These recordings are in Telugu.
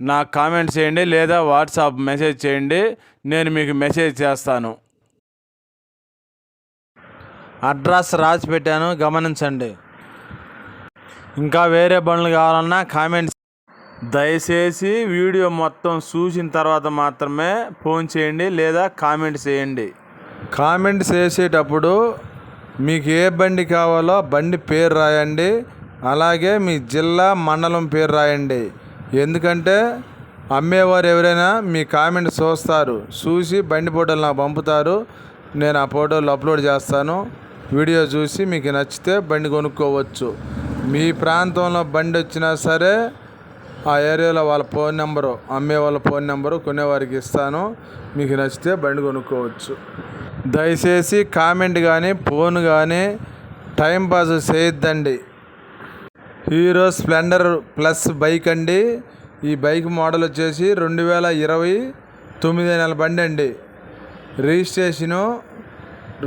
నాకు కామెంట్ చేయండి లేదా వాట్సాప్ మెసేజ్ చేయండి నేను మీకు మెసేజ్ చేస్తాను. అడ్రస్ రాసి పెట్టాను గమనించండి. ఇంకా వేరే బండ్లు కావాలన్నా కామెంట్స్. దయచేసి వీడియో మొత్తం చూసిన తర్వాత మాత్రమే ఫోన్ చేయండి లేదా కామెంట్ చేయండి. కామెంట్ చేసేటప్పుడు మీకు ఏ బండి కావాలో బండి పేరు రాయండి అలాగే మీ జిల్లా మండలం పేరు రాయండి. ఎందుకంటే అమ్మేవారు ఎవరైనా మీ కామెంట్ చూస్తారు చూసి బండి ఫోటోలు నాకు పంపుతారు నేను ఆ ఫోటోలు అప్లోడ్ చేస్తాను వీడియో చూసి మీకు నచ్చితే బండి కొనుక్కోవచ్చు. మీ ప్రాంతంలో బండి వచ్చినా సరే ఆ ఏరియాలో వాళ్ళ ఫోన్ నెంబరు అమ్మే వాళ్ళ ఫోన్ నెంబరు కొనేవారికి ఇస్తాను మీకు నచ్చితే బండి కొనుక్కోవచ్చు. దయచేసి కామెంట్ కానీ ఫోన్ కానీ టైం పాస్ చేయొద్దండి. హీరో స్ప్లెండర్ ప్లస్ బైక్ అండి. ఈ బైక్ మోడల్ వచ్చేసి రెండు వేల ఇరవై తొమ్మిది నెల బండి అండి. రిజిస్ట్రేషను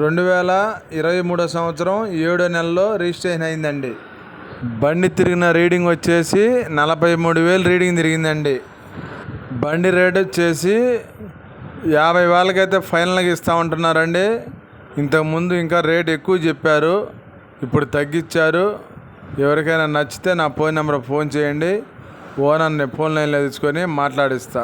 రెండు వేల ఇరవై మూడో సంవత్సరం ఏడో నెలలో రిజిస్ట్రేషన్ అయిందండి. బండి తిరిగిన రీడింగ్ వచ్చేసి నలభై మూడు వేలు రీడింగ్ తిరిగిందండి. బండి రేట్ వచ్చేసి యాభై వేలకైతే ఫైనల్గా ఇస్తూ ఉంటున్నారండి. ఇంతకుముందు ఇంకా రేట్ ఎక్కువ చెప్పారు. ఇప్పుడు తగ్గించారు. ఎవరికైనా నచ్చితే నా ఫోన్ నెంబర్ ఫోన్ చేయండి. ఓనర్ని ఫోన్ లైన్లో తీసుకొని మాట్లాడిస్తా.